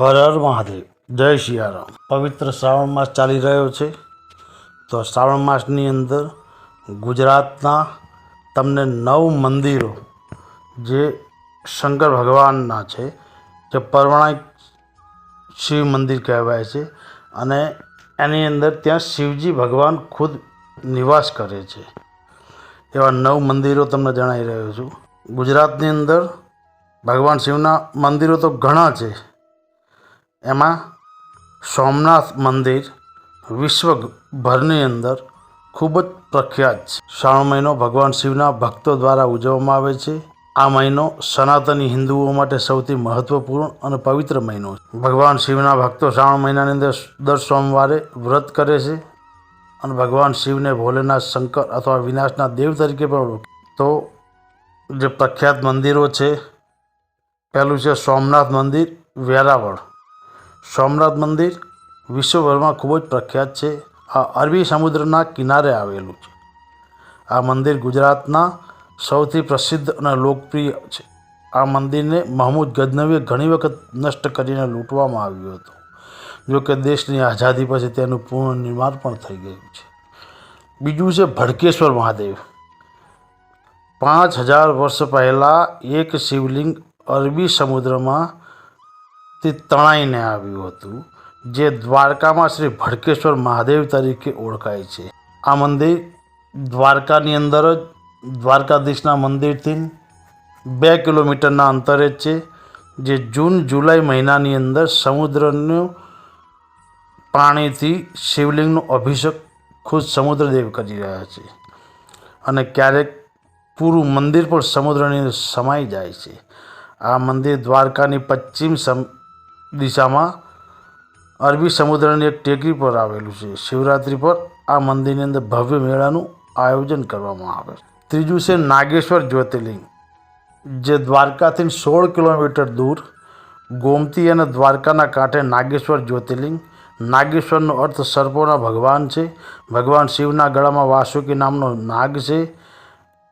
હર હર મહાદેવ. જય શિયારામ. પવિત્ર શ્રાવણ માસ ચાલી રહ્યો છે. તો શ્રાવણ માસની અંદર ગુજરાતના તમને નવ મંદિરો જે શંકર ભગવાનના છે, જે પૌરાણિક શિવ મંદિર કહેવાય છે અને એની અંદર ત્યાં શિવજી ભગવાન ખુદ નિવાસ કરે છે. એવા નવ મંદિરો તમને જણાવી રહ્યો છું. ગુજરાતની અંદર ભગવાન શિવના મંદિરો તો ઘણા છે. એમાં સોમનાથ મંદિર વિશ્વભરની અંદર ખૂબ જ પ્રખ્યાત છે. શ્રાવણ મહિનો ભગવાન શિવના ભક્તો દ્વારા ઉજવવામાં આવે છે. આ મહિનો સનાતની હિન્દુઓ માટે સૌથી મહત્વપૂર્ણ અને પવિત્ર મહિનો છે. ભગવાન શિવના ભક્તો શ્રાવણ મહિનાની અંદર દર સોમવારે વ્રત કરે છે અને ભગવાન શિવને ભોલેનાથ, શંકર અથવા વિનાશના દેવ તરીકે પણ તો જે પ્રખ્યાત મંદિરો છે, પહેલું છે સોમનાથ મંદિર, વેરાવળ. સોમનાથ મંદિર વિશ્વભરમાં ખૂબ જ પ્રખ્યાત છે. આ અરબી સમુદ્રના કિનારે આવેલું છે. આ મંદિર ગુજરાતના સૌથી પ્રસિદ્ધ અને લોકપ્રિય છે. આ મંદિરને મહમૂદ ગજનવીએ ઘણી વખત નષ્ટ કરીને લૂંટવામાં આવ્યું હતું. જો કે દેશની આઝાદી પછી તેનું પુનર્નિર્માણ પણ થઈ ગયું છે. બીજું છે ભડકેશ્વર મહાદેવ. પાંચ હજાર વર્ષ પહેલાં એક શિવલિંગ અરબી સમુદ્રમાં તે તણાઈને આવ્યું હતું, જે દ્વારકામાં શ્રી ભડકેશ્વર મહાદેવ તરીકે ઓળખાય છે. આ મંદિર દ્વારકાની અંદર જ, દ્વારકાધીશના મંદિરથી બે કિલોમીટરના અંતરે જ છે, જે જૂન, જુલાઈ મહિનાની અંદર સમુદ્રનું પાણીથી શિવલિંગનો અભિષેક ખુદ સમુદ્રદેવ કરી રહ્યા છે અને ક્યારેક પૂરું મંદિર પણ સમુદ્રની સમાઈ જાય છે. આ મંદિર દ્વારકાની પશ્ચિમ સમ દિશામાં અરબી સમુદ્રની એક ટેકરી પર આવેલું છે. શિવરાત્રિ પર આ મંદિરની અંદર ભવ્ય મેળાનું આયોજન કરવામાં આવે છે. ત્રીજું છે નાગેશ્વર જ્યોતિર્લિંગ, જે દ્વારકાથી સોળ કિલોમીટર દૂર ગોમતી અને દ્વારકાના કાંઠે નાગેશ્વર જ્યોતિર્લિંગ, નાગેશ્વરનો અર્થ સર્પોના ભગવાન છે. ભગવાન શિવના ગળામાં વાસુકી નામનો નાગ છે.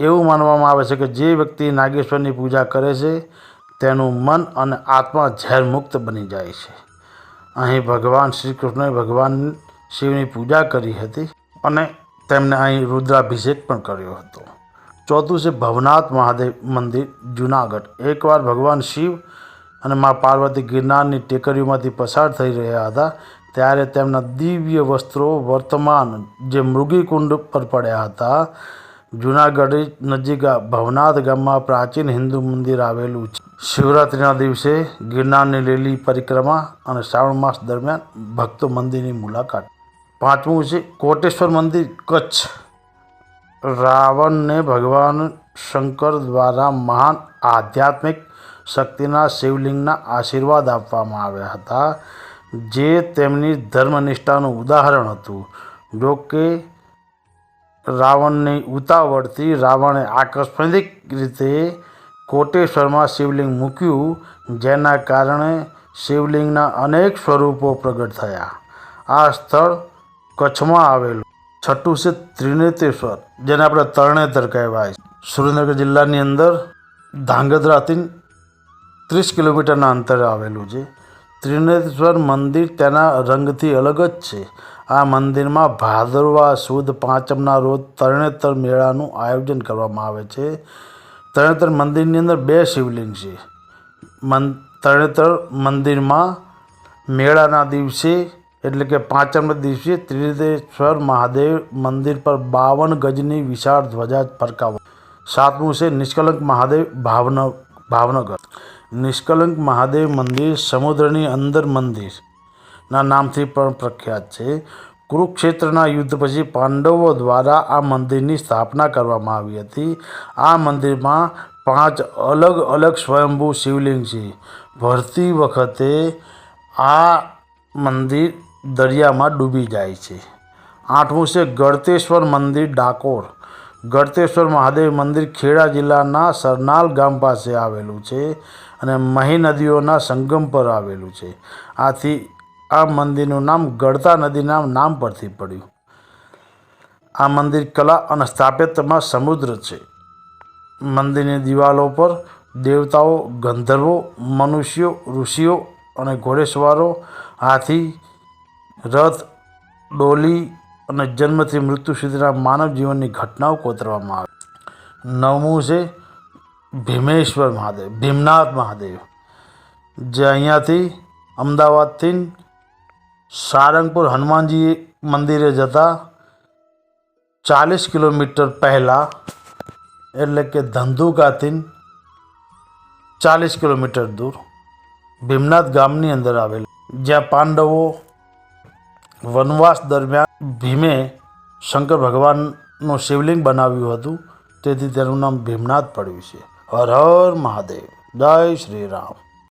એવું માનવામાં આવે છે કે જે વ્યક્તિ નાગેશ્વરની પૂજા કરે છે તેનું મન અને આત્મા ઝેરમુક્ત બની જાય છે. અહીં ભગવાન શ્રી કૃષ્ણએ ભગવાન શિવની પૂજા કરી હતી અને તેમને અહીં રુદ્રાભિષેક પણ કર્યો હતો. ચોથું છે ભવનાથ મહાદેવ મંદિર, જુનાગઢ. એકવાર ભગવાન શિવ અને મા પાર્વતી ગિરનારની ટેકરીઓમાંથી પસાર થઈ રહ્યા હતા, ત્યારે તેમના દિવ્ય વસ્ત્રો વર્તમાન જે મૃગીકુંડ પર પડ્યા હતા જુનાગઢ નજીક ભવનાથ ગામમાં પ્રાચીન હિન્દુ મંદિર આવેલું છે. શિવરાત્રિના દિવસે ગિરનારની લીલી પરિક્રમા અને શ્રાવણ માસ દરમિયાન ભક્તો મંદિરની મુલાકાત. પાંચમું છે કોટેશ્વર મંદિર, કચ્છ. રાવણને ભગવાન શંકર દ્વારા મહાન આધ્યાત્મિક શક્તિના શિવલિંગના આશીર્વાદ આપવામાં આવ્યા હતા, જે તેમની ધર્મનિષ્ઠાનું ઉદાહરણ હતું. જો કે રાવણની ઉતાવળથી રાવણે આકસ્મિક રીતે કોટેશ્વરમાં શિવલિંગ મૂક્યું, જેના કારણે શિવલિંગના અનેક સ્વરૂપો પ્રગટ થયા. આ સ્થળ કચ્છમાં આવેલું છઠ્ઠું છે ત્રિનેતેશ્વર જેને આપણે તરણેતર કહેવાય સુરેન્દ્રનગર જિલ્લાની અંદર ધાંગધ્રાથી ત્રીસ કિલોમીટરના અંતરે આવેલું છે. ત્રિનેત્રેશ્વર મંદિર તેના રંગથી અલગ જ છે. આ મંદિરમાં ભાદરવા સુદ પાંચમના રોજ તરણેતર મેળાનું આયોજન કરવામાં આવે છે. તરણેતર મંદિરની અંદર બે શિવલિંગ છે. મન તરણેતર મંદિરમાં મેળાના દિવસે એટલે કે પાંચમના દિવસે ત્રિનેત્રેશ્વર મહાદેવ મંદિર પર બાવન ગજની વિશાળ ધ્વજા ફરકાવ. સાતમું છે નિષ્કલંક મહાદેવ ભાવન ભાવનગર. નિષ્કલંક મહાદેવ મંદિર, સમુદ્રની અંદર મંદિરના નામથી પણ પ્રખ્યાત છે. કુરુક્ષેત્રના યુદ્ધ પછી પાંડવો દ્વારા આ મંદિરની સ્થાપના કરવામાં આવી હતી. આ મંદિરમાં પાંચ અલગ અલગ સ્વયંભૂ શિવલિંગ છે. ભરતી વખતે આ મંદિર દરિયામાં ડૂબી જાય છે. આઠમું છે ગળતેશ્વર મંદિર, ડાકોર. ગળતેશ્વર મહાદેવ મંદિર ખેડા જિલ્લાના સરનાલ ગામ પાસે આવેલું છે અને મહી નદીઓના સંગમ પર આવેલું છે. આથી આ મંદિરનું નામ ગળતા નદીના નામ પરથી પડ્યું. આ મંદિર કલા અને સ્થાપત્યમાં સમુદ્ર છે. મંદિરની દિવાલો પર દેવતાઓ, ગંધર્વો, મનુષ્યો, ઋષિઓ અને ઘોડેસવારો, હાથી, રથ, ડોલી અને જન્મથી મૃત્યુ સુધીના માનવ જીવનની ઘટનાઓ કોતરવામાં આવે નવમું છે, ભીમેશ્વર મહાદેવ, ભીમનાથ મહાદેવ, જે અહીંયાથી અમદાવાદથી સારંગપુર હનુમાનજી મંદિરે જતા ચાલીસ કિલોમીટર પહેલાં, એટલે કે ધંધુકાથી ચાલીસ કિલોમીટર દૂર, ભીમનાથ ગામની અંદર આવેલ. જ્યાં પાંડવો વનવાસ દરમિયાન ભીમે શંકર ભગવાનનું શિવલિંગ બનાવ્યું હતું. તેથી તેનું નામ ભીમનાથ પડ્યું છે. હર હર મહાદેવ. જય શ્રી રામ.